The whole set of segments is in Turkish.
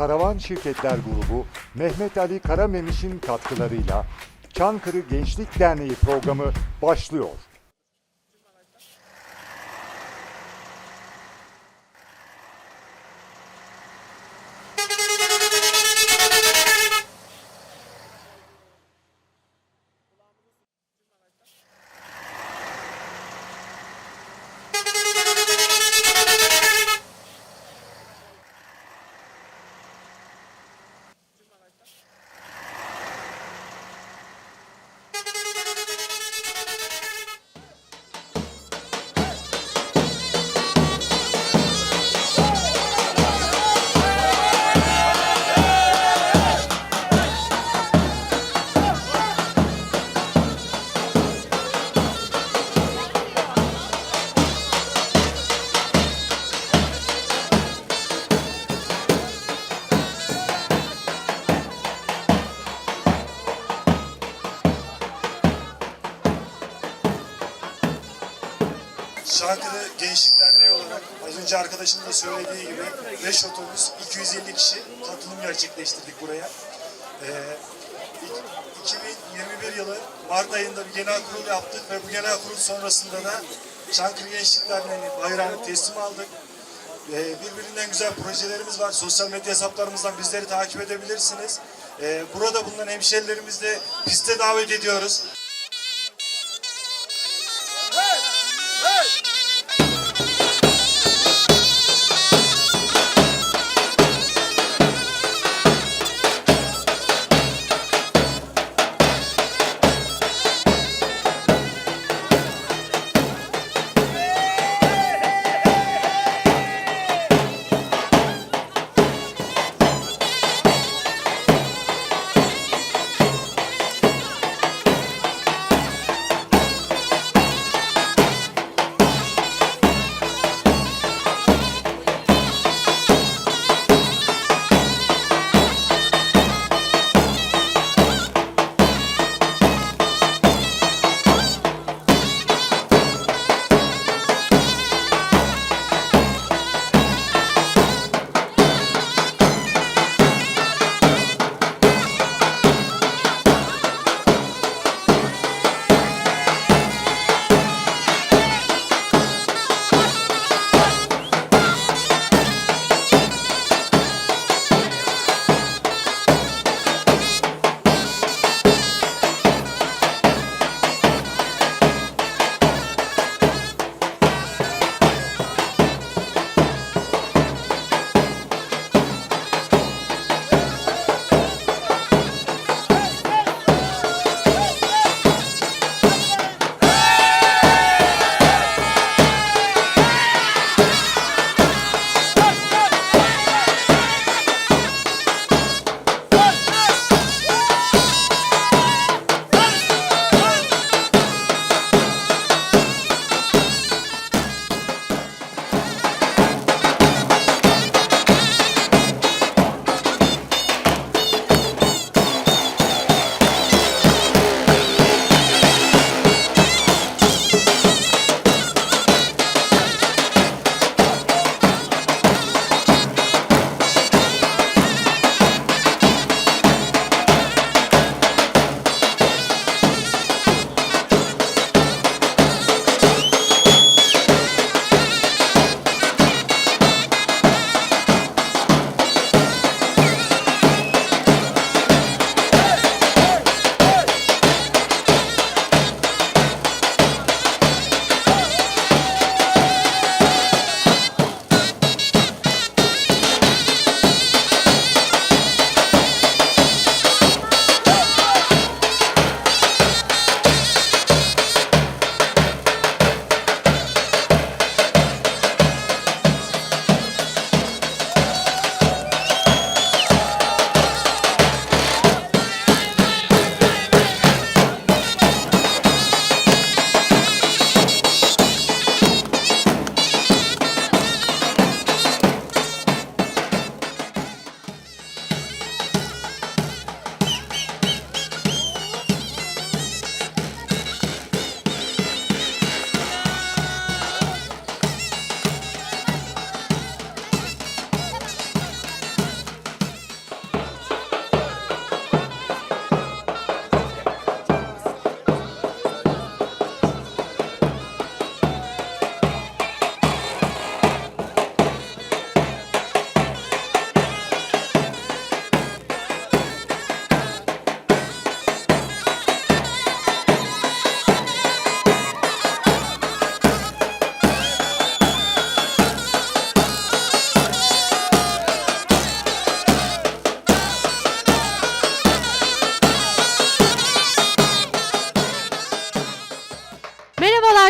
Karavan Şirketler Grubu Mehmet Ali Karamemiş'in katkılarıyla Çankırı Gençlik Derneği programı başlıyor. Şarkılı Gençlik Derneği olarak az önce arkadaşım da söylediği gibi 5 otobüs 250 kişi katılım gerçekleştirdik buraya. Ee, ik- 2021 yılı Mart ayında bir genel kurul yaptık ve bu genel kurul sonrasında da Çankırı Gençlik Derneği'nin bayrağını teslim aldık. Ee, birbirinden güzel projelerimiz var. Sosyal medya hesaplarımızdan bizleri takip edebilirsiniz. Ee, burada bulunan hemşerilerimizi de piste davet ediyoruz.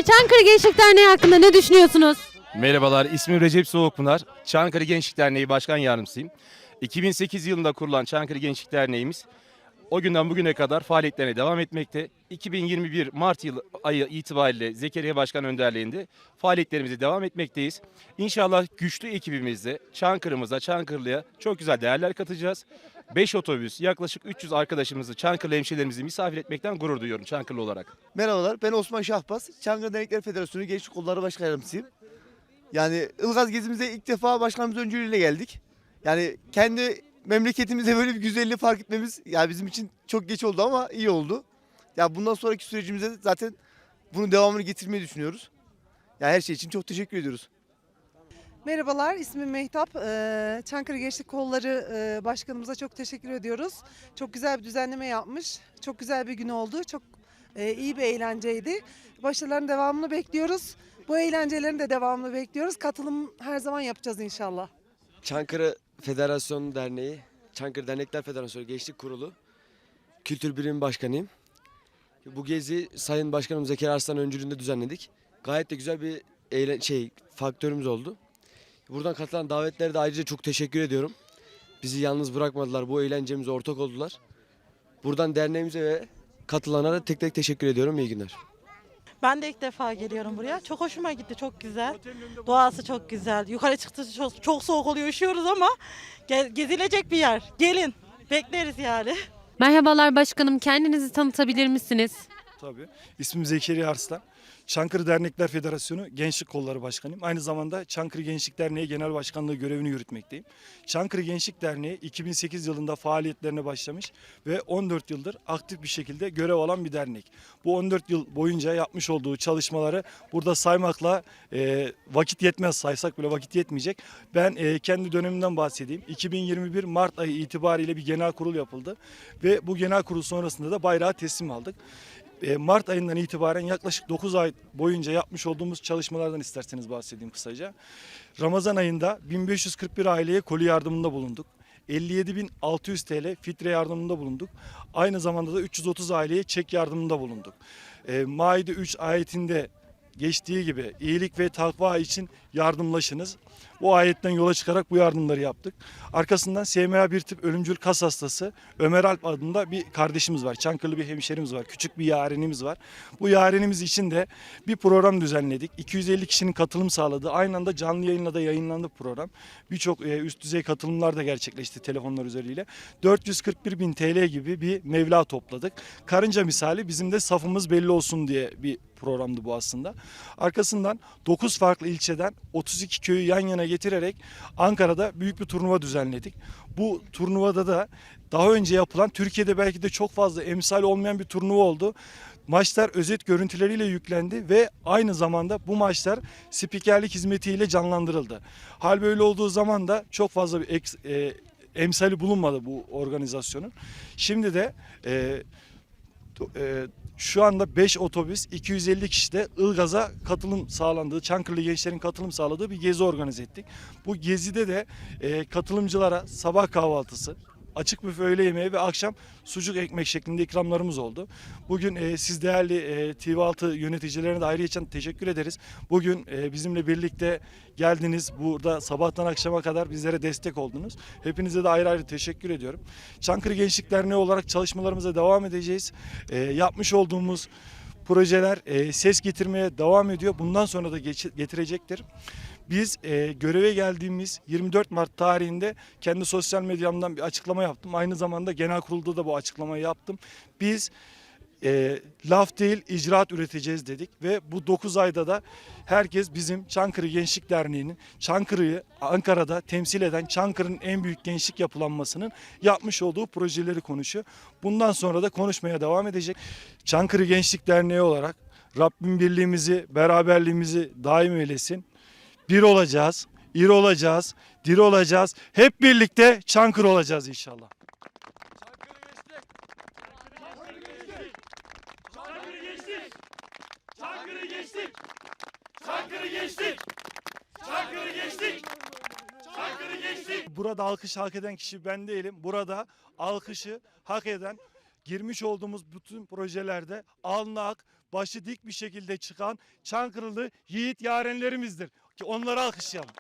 Merhabalar, Çankırı Gençlik Derneği hakkında ne düşünüyorsunuz? Merhabalar, ismim Recep Soğukpınar. Çankırı Gençlik Derneği Başkan Yardımcısıyım. 2008 yılında kurulan Çankırı Gençlik Derneğimiz o günden bugüne kadar faaliyetlerine devam etmekte. 2021 Mart yılı ayı itibariyle Zekeriya Başkan önderliğinde faaliyetlerimize devam etmekteyiz. İnşallah güçlü ekibimizle Çankırı'mıza, Çankırılı'ya çok güzel değerler katacağız. 5 otobüs, yaklaşık 300 arkadaşımızı, Çankırılı hemşehrilerimizi misafir etmekten gurur duyuyorum Çankırılı olarak. Merhabalar, ben Osman Şahbaz. Çankırı Dernekler Federasyonu Gençlik Kolları Başkan Yardımcısıyım. Yani Ilgaz gezimize ilk defa başkanımız öncülüğüyle geldik. Yani kendi memleketimize böyle bir güzelliği fark etmemiz ya bizim için çok geç oldu ama iyi oldu. Ya bundan sonraki sürecimizde de zaten bunun devamını getirmeyi düşünüyoruz. Ya her şey için çok teşekkür ediyoruz. Merhabalar, ismim Mehtap. Ee, Çankırı Gençlik Kolları e, Başkanımıza çok teşekkür ediyoruz. Çok güzel bir düzenleme yapmış. Çok güzel bir gün oldu. Çok e, iyi bir eğlenceydi. Başarıların devamını bekliyoruz. Bu eğlencelerin de devamını bekliyoruz. Katılım her zaman yapacağız inşallah. Çankırı Federasyon Derneği, Çankırı Dernekler Federasyonu Gençlik Kurulu Kültür Birimi Başkanıyım. Bu gezi Sayın Başkanım Zekeriya Arslan öncülüğünde düzenledik. Gayet de güzel bir eğlen şey faktörümüz oldu. Buradan katılan davetlere de ayrıca çok teşekkür ediyorum. Bizi yalnız bırakmadılar. Bu eğlencemize ortak oldular. Buradan derneğimize ve katılanlara tek tek teşekkür ediyorum. İyi günler. Ben de ilk defa geliyorum buraya. Çok hoşuma gitti, çok güzel. Doğası çok güzel. Yukarı çıktı çok, çok soğuk oluyor, üşüyoruz ama ge- gezilecek bir yer. Gelin, bekleriz yani. Merhabalar başkanım, kendinizi tanıtabilir misiniz? Tabii. İsmim Zekeriya Arslan. Çankırı Dernekler Federasyonu Gençlik Kolları Başkanıyım. Aynı zamanda Çankırı Gençlik Derneği Genel Başkanlığı görevini yürütmekteyim. Çankırı Gençlik Derneği 2008 yılında faaliyetlerine başlamış ve 14 yıldır aktif bir şekilde görev alan bir dernek. Bu 14 yıl boyunca yapmış olduğu çalışmaları burada saymakla e, vakit yetmez saysak bile vakit yetmeyecek. Ben e, kendi dönemimden bahsedeyim. 2021 Mart ayı itibariyle bir genel kurul yapıldı ve bu genel kurul sonrasında da bayrağı teslim aldık. E, Mart ayından itibaren yaklaşık 9 ay boyunca yapmış olduğumuz çalışmalardan isterseniz bahsedeyim kısaca. Ramazan ayında 1541 aileye koli yardımında bulunduk. 57.600 TL fitre yardımında bulunduk. Aynı zamanda da 330 aileye çek yardımında bulunduk. E, Maide 3 ayetinde geçtiği gibi iyilik ve takva için yardımlaşınız. Bu ayetten yola çıkarak bu yardımları yaptık. Arkasından SMA bir tip ölümcül kas hastası Ömer Alp adında bir kardeşimiz var. Çankırılı bir hemşerimiz var. Küçük bir yarenimiz var. Bu yarenimiz için de bir program düzenledik. 250 kişinin katılım sağladığı aynı anda canlı yayınla da yayınlandı program. Birçok e, üst düzey katılımlar da gerçekleşti telefonlar üzeriyle. 441 bin TL gibi bir mevla topladık. Karınca misali bizim de safımız belli olsun diye bir programdı bu aslında. Arkasından 9 farklı ilçeden 32 köyü yan yana getirerek Ankara'da büyük bir turnuva düzenledik. Bu turnuvada da daha önce yapılan Türkiye'de belki de çok fazla emsal olmayan bir turnuva oldu. Maçlar özet görüntüleriyle yüklendi ve aynı zamanda bu maçlar spikerlik hizmetiyle canlandırıldı. Hal böyle olduğu zaman da çok fazla bir eks, e, emsali bulunmadı bu organizasyonun. Şimdi de e, e, şu anda 5 otobüs 250 kişi de Ilgaz'a katılım sağlandığı, Çankırılı gençlerin katılım sağladığı bir gezi organize ettik. Bu gezide de e, katılımcılara sabah kahvaltısı, açık büfe öğle yemeği ve akşam sucuk ekmek şeklinde ikramlarımız oldu. Bugün e, siz değerli e, TV6 yöneticilerine de ayrıca teşekkür ederiz. Bugün e, bizimle birlikte geldiniz. Burada sabahtan akşama kadar bizlere destek oldunuz. Hepinize de ayrı ayrı teşekkür ediyorum. Çankırı Gençlik Derneği olarak çalışmalarımıza devam edeceğiz. E, yapmış olduğumuz projeler e, ses getirmeye devam ediyor. Bundan sonra da getirecektir. Biz e, göreve geldiğimiz 24 Mart tarihinde kendi sosyal medyamdan bir açıklama yaptım. Aynı zamanda genel kurulda da bu açıklamayı yaptım. Biz e, laf değil icraat üreteceğiz dedik ve bu 9 ayda da herkes bizim Çankırı Gençlik Derneği'nin Çankırı'yı Ankara'da temsil eden Çankırı'nın en büyük gençlik yapılanmasının yapmış olduğu projeleri konuşuyor. Bundan sonra da konuşmaya devam edecek. Çankırı Gençlik Derneği olarak Rabbim birliğimizi, beraberliğimizi daim eylesin. Bir olacağız, iri olacağız, diri olacağız. Hep birlikte Çankırı olacağız inşallah. Burada alkış hak eden kişi ben değilim. Burada alkışı hak eden girmiş olduğumuz bütün projelerde alnı ak, başı dik bir şekilde çıkan Çankırılı yiğit yarenlerimizdir. Ki onları alkışlayalım.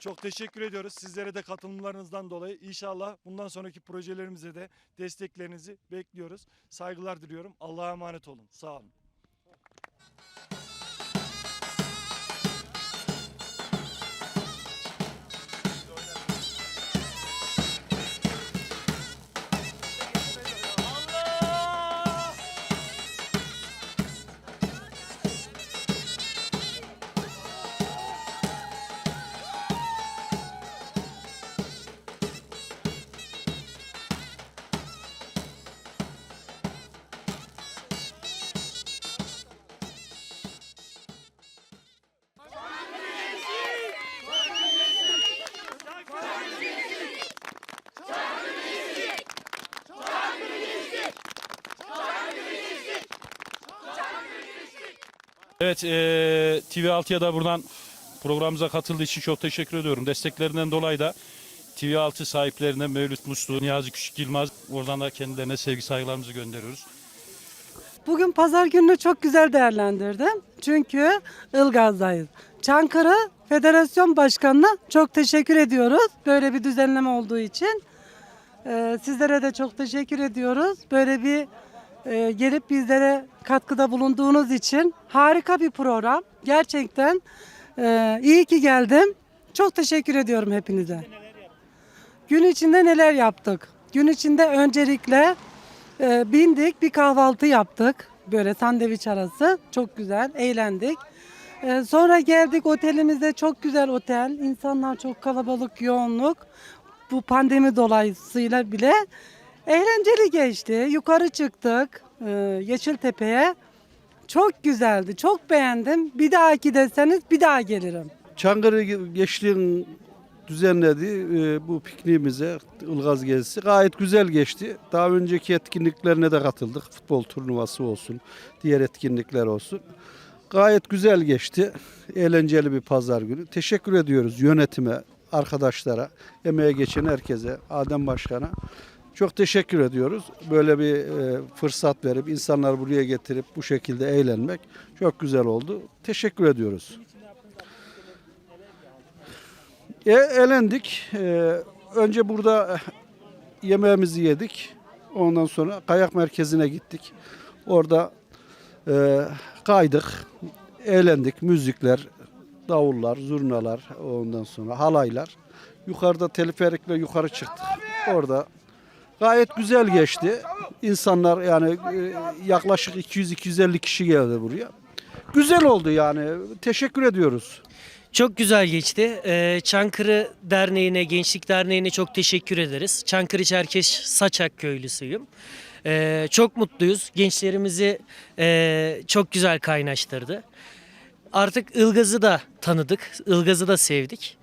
Çok teşekkür ediyoruz sizlere de katılımlarınızdan dolayı. İnşallah bundan sonraki projelerimize de desteklerinizi bekliyoruz. Saygılar diliyorum. Allah'a emanet olun. Sağ olun. Evet, e, TV6'ya da buradan programımıza katıldığı için çok teşekkür ediyorum. Desteklerinden dolayı da TV6 sahiplerine Mevlüt Muslu, Niyazi Küçük Yılmaz oradan da kendilerine sevgi saygılarımızı gönderiyoruz. Bugün pazar gününü çok güzel değerlendirdim. Çünkü Ilgaz'dayız. Çankırı Federasyon Başkanı'na çok teşekkür ediyoruz. Böyle bir düzenleme olduğu için. Ee, sizlere de çok teşekkür ediyoruz. Böyle bir e, gelip bizlere katkıda bulunduğunuz için harika bir program. Gerçekten e, iyi ki geldim. Çok teşekkür ediyorum hepinize. Gün içinde neler yaptık? Gün içinde öncelikle e, bindik bir kahvaltı yaptık. Böyle sandviç arası. Çok güzel. Eğlendik. E, sonra geldik otelimizde çok güzel otel. İnsanlar çok kalabalık, yoğunluk. Bu pandemi dolayısıyla bile eğlenceli geçti. Yukarı çıktık e, Yeşiltepe'ye. Çok güzeldi. Çok beğendim. Bir dahaki deseniz bir daha gelirim. Çankırı Gençliğin düzenlediği e, bu pikniğimize Ilgaz gezisi gayet güzel geçti. Daha önceki etkinliklerine de katıldık. Futbol turnuvası olsun, diğer etkinlikler olsun. Gayet güzel geçti. Eğlenceli bir pazar günü. Teşekkür ediyoruz yönetime, arkadaşlara, emeğe geçen herkese, Adem Başkan'a. Çok teşekkür ediyoruz. Böyle bir e, fırsat verip insanları buraya getirip bu şekilde eğlenmek çok güzel oldu. Teşekkür ediyoruz. E, elendik. E, önce burada yemeğimizi yedik. Ondan sonra kayak merkezine gittik. Orada e, kaydık, eğlendik. Müzikler, davullar, zurnalar, ondan sonra halaylar. Yukarıda teleferikle yukarı çıktık. Orada gayet güzel geçti. İnsanlar yani e, yaklaşık 200-250 kişi geldi buraya. Güzel oldu yani. Teşekkür ediyoruz. Çok güzel geçti. Ee, Çankırı Derneği'ne, Gençlik Derneği'ne çok teşekkür ederiz. Çankırı Çerkeş Saçak köylüsüyüm. Ee, çok mutluyuz. Gençlerimizi e, çok güzel kaynaştırdı. Artık Ilgaz'ı da tanıdık, Ilgaz'ı da sevdik.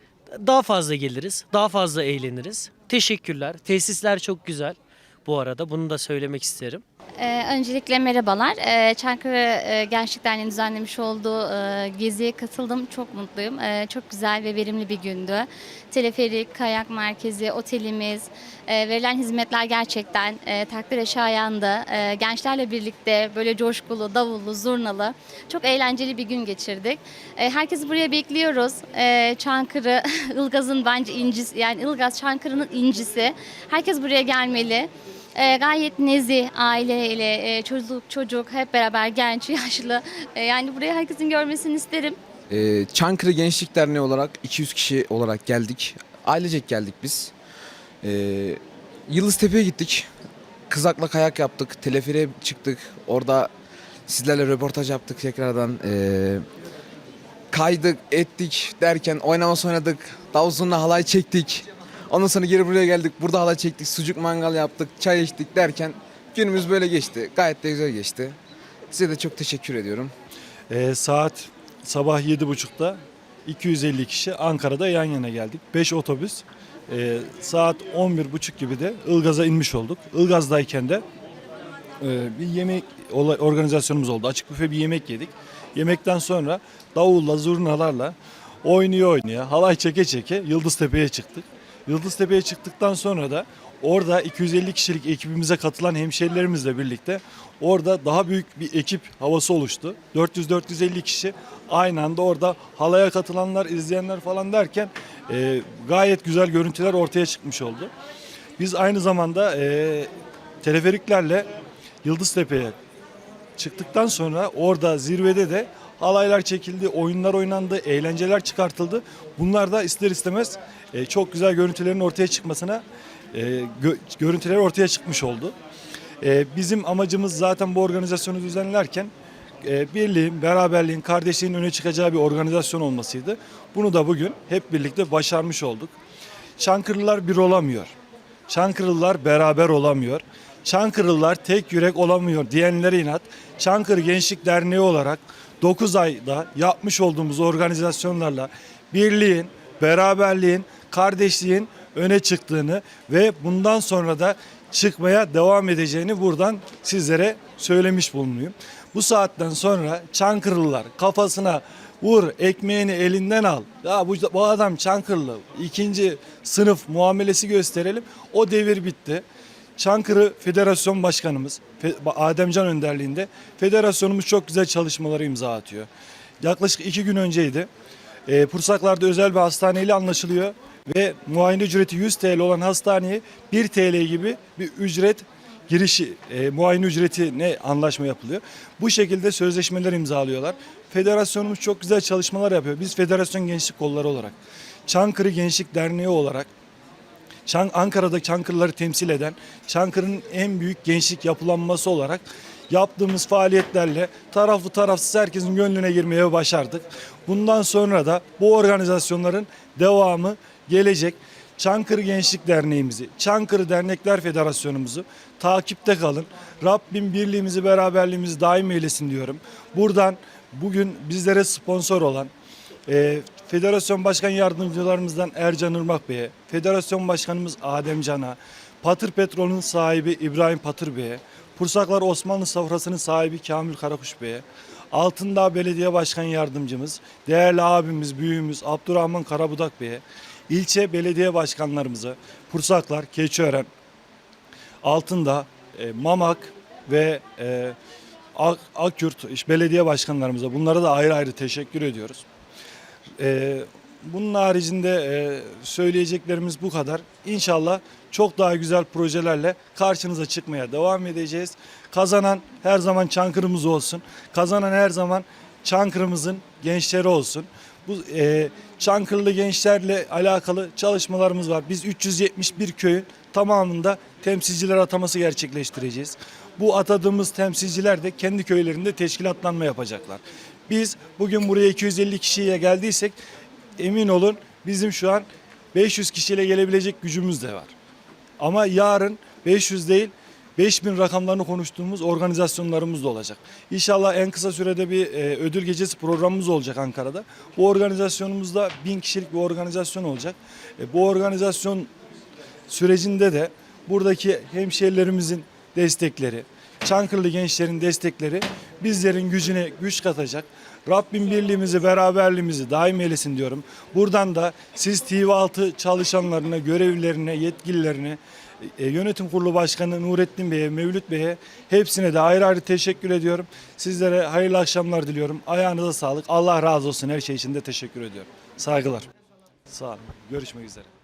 Daha fazla geliriz, daha fazla eğleniriz. Teşekkürler. Tesisler çok güzel bu arada. Bunu da söylemek isterim. Ee, öncelikle merhabalar. Ee, Çankırı e, Gençlik Derneği'nin düzenlemiş olduğu e, geziye katıldım. Çok mutluyum. Ee, çok güzel ve verimli bir gündü. Teleferik, kayak merkezi, otelimiz, e, verilen hizmetler gerçekten e, takdire şayandı. E, gençlerle birlikte böyle coşkulu, davullu, zurnalı çok eğlenceli bir gün geçirdik. E, herkesi buraya bekliyoruz. E, Çankırı, Ilgaz'ın bence incisi, yani Ilgaz Çankırı'nın incisi. Herkes buraya gelmeli. E, gayet nezih aileyle e, çocuk çocuk hep beraber genç yaşlı E, yani buraya herkesin görmesini isterim. Ee, Çankırı Gençlik Derneği olarak 200 kişi olarak geldik. Ailecek geldik biz. Ee, Yıldıztepe'ye gittik. Kızakla kayak yaptık. Teleferiğe çıktık. Orada sizlerle röportaj yaptık tekrardan. Ee, kaydık, ettik derken oynaması oynadık. Davuzunla halay çektik. Ondan sonra geri buraya geldik. Burada halay çektik. Sucuk mangal yaptık. Çay içtik derken günümüz böyle geçti. Gayet de güzel geçti. Size de çok teşekkür ediyorum. Ee, saat sabah 7.30'da 250 kişi Ankara'da yan yana geldik. 5 otobüs. Ee, saat 11.30 gibi de Ilgaz'a inmiş olduk. Ilgaz'dayken de e, bir yemek olay, organizasyonumuz oldu. Açık büfe bir yemek yedik. Yemekten sonra davulla, zurnalarla oynuyor oynaya, halay çeke çeke Yıldıztepe'ye çıktık. Yıldıztepe'ye çıktıktan sonra da orada 250 kişilik ekibimize katılan hemşerilerimizle birlikte orada daha büyük bir ekip havası oluştu. 400-450 kişi aynı anda orada halaya katılanlar, izleyenler falan derken e, gayet güzel görüntüler ortaya çıkmış oldu. Biz aynı zamanda e, teleferiklerle Yıldıztepe'ye çıktıktan sonra orada zirvede de halaylar çekildi, oyunlar oynandı, eğlenceler çıkartıldı. Bunlar da ister istemez e, çok güzel görüntülerin ortaya çıkmasına, e, gö- görüntüler ortaya çıkmış oldu. E, bizim amacımız zaten bu organizasyonu düzenlerken e, birliğin, beraberliğin, kardeşliğin öne çıkacağı bir organizasyon olmasıydı. Bunu da bugün hep birlikte başarmış olduk. Çankırılılar bir olamıyor. Çankırılılar beraber olamıyor. Çankırılılar tek yürek olamıyor diyenlere inat. Çankırı Gençlik Derneği olarak 9 ayda yapmış olduğumuz organizasyonlarla birliğin, beraberliğin, kardeşliğin öne çıktığını ve bundan sonra da çıkmaya devam edeceğini buradan sizlere söylemiş bulunuyum. Bu saatten sonra Çankırılılar kafasına vur ekmeğini elinden al. Ya bu, bu adam Çankırılı ikinci sınıf muamelesi gösterelim. O devir bitti. Çankırı Federasyon Başkanımız Ademcan önderliğinde federasyonumuz çok güzel çalışmaları imza atıyor. Yaklaşık iki gün önceydi. E, Pursaklar'da özel bir hastaneyle anlaşılıyor ve muayene ücreti 100 TL olan hastaneye 1 TL gibi bir ücret girişi, e, muayene ücreti ne anlaşma yapılıyor. Bu şekilde sözleşmeler imzalıyorlar. Federasyonumuz çok güzel çalışmalar yapıyor. Biz Federasyon Gençlik Kolları olarak, Çankırı Gençlik Derneği olarak Ankara'da Çankırıları temsil eden Çankırı'nın en büyük gençlik yapılanması olarak yaptığımız faaliyetlerle taraflı tarafsız herkesin gönlüne girmeye başardık. Bundan sonra da bu organizasyonların devamı gelecek. Çankırı Gençlik Derneğimizi, Çankırı Dernekler Federasyonumuzu takipte kalın. Rabbim birliğimizi, beraberliğimizi daim eylesin diyorum. Buradan bugün bizlere sponsor olan Federasyon Başkan Yardımcılarımızdan Ercan Irmak Bey'e, Federasyon Başkanımız Adem Can'a, Patır Petrol'ün sahibi İbrahim Patır Bey'e, Pursaklar Osmanlı Safrası'nın sahibi Kamil Karakuş Bey'e, Altındağ Belediye Başkan Yardımcımız, değerli abimiz, büyüğümüz Abdurrahman Karabudak Bey'e, ilçe belediye başkanlarımıza, Pursaklar, Keçiören, Altındağ, e, Mamak ve e, Ak- belediye başkanlarımıza bunlara da ayrı ayrı teşekkür ediyoruz. Ee, bunun haricinde e, söyleyeceklerimiz bu kadar. İnşallah çok daha güzel projelerle karşınıza çıkmaya devam edeceğiz. Kazanan her zaman Çankırımız olsun. Kazanan her zaman Çankırımızın gençleri olsun. Bu e, Çankırılı gençlerle alakalı çalışmalarımız var. Biz 371 köyün tamamında temsilciler ataması gerçekleştireceğiz. Bu atadığımız temsilciler de kendi köylerinde teşkilatlanma yapacaklar. Biz bugün buraya 250 kişiye geldiysek emin olun bizim şu an 500 kişiyle gelebilecek gücümüz de var. Ama yarın 500 değil 5000 rakamlarını konuştuğumuz organizasyonlarımız da olacak. İnşallah en kısa sürede bir e, ödül gecesi programımız olacak Ankara'da. Bu organizasyonumuzda 1000 kişilik bir organizasyon olacak. E, bu organizasyon sürecinde de buradaki hemşehrilerimizin destekleri, Çankırılı gençlerin destekleri bizlerin gücüne güç katacak. Rabbim birliğimizi, beraberliğimizi daim eylesin diyorum. Buradan da siz TV6 çalışanlarına, görevlilerine, yetkililerine, e, yönetim kurulu başkanı Nurettin Bey'e, Mevlüt Bey'e hepsine de ayrı ayrı teşekkür ediyorum. Sizlere hayırlı akşamlar diliyorum. Ayağınıza sağlık. Allah razı olsun. Her şey için de teşekkür ediyorum. Saygılar. Sağ olun. Görüşmek üzere.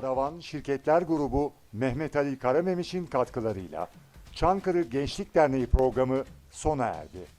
Karavan Şirketler Grubu Mehmet Ali Karamemiş'in katkılarıyla Çankırı Gençlik Derneği programı sona erdi.